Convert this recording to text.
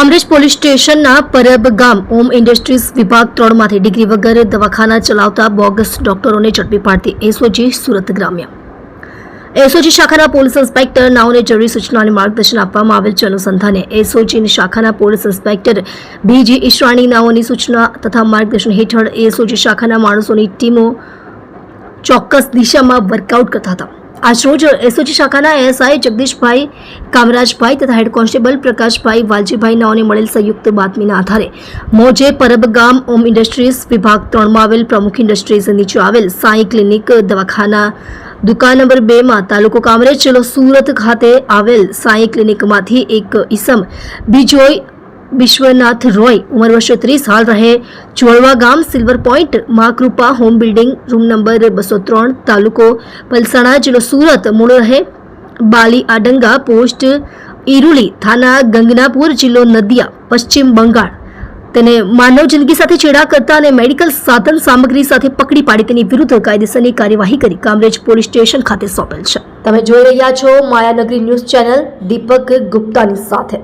Kamrej police સ્ટેશનના પરબ ગામ home industries વિભાગ ત્રણમાંથી ડિગ્રી વગર દવાખાના ચલાવતા બોગસ ડોક્ટરોને ઝડપી પાડતી એસઓજી સુરત ગ્રામ્ય. એસઓજી શાખાના પોલીસ ઇન્સ્પેક્ટર નાઓને જરૂરી સૂચના અને માર્ગદર્શન આપવામાં આવેલ છે. અનુસંધાને એસઓજી શાખાના પોલીસ ઇન્સ્પેક્ટર બીજી ઈશ્રાણી નાઓની સૂચના તથા માર્ગદર્શન હેઠળ એસઓજી શાખાના માણસોની ટીમો ચોક્કસ દિશામાં વર્કઆઉટ કરતા હતા. આજરોજ એસઓજી શાખાના એએસઆઈ જગદીશભાઈ કામરાજભાઈ તથા હેડ કોન્સ્ટેબલ પ્રકાશભાઈ વાલજીભાઈ નાઓને મળેલ સંયુક્ત બાતમીના આધારે મોજે પરબ ગામ ઓમ ઇન્ડસ્ટ્રીઝ વિભાગ ત્રણમાં આવેલ પ્રમુખ ઇન્ડસ્ટ્રીઝ નીચે આવેલ સાંઈ ક્લિનિક દવાખાના દુકાન નંબર બેમાં તાલુકો કામરેજ, જિલ્લો સુરત ખાતે આવેલ સાંઈ ક્લિનિકમાંથી એક ઈસમ બીજોય વિશ્વનાથ રોય ઉંમર વર્ષો ત્રીસ, હાલ રહે ચોળવા ગામ સિલ્વર પોઈન્ટ, માં Krupa home building, room number બસો ત્રણ, તાલુકો પલસાણા, જિલ્લો સુરત. મૂળ રહે બાલી આડંગા પોસ્ટ, ઈરુલી થાના, ગંગનાપુર, જિલ્લો નદિયા, પશ્ચિમ બંગાળ. તેને માનવ જિંદગી સાથે છેડા કરતા અને મેડિકલ સાધન સામગ્રી સાથે પકડી પાડી તેની વિરુદ્ધ કાયદેસરની કાર્યવાહી કરી કામરેજ પોલીસ સ્ટેશન ખાતે સોંપેલ છે. તમે જોઈ રહ્યા છો માયાનગરી ન્યૂઝ ચેનલ દીપક ગુપ્તાની સાથે.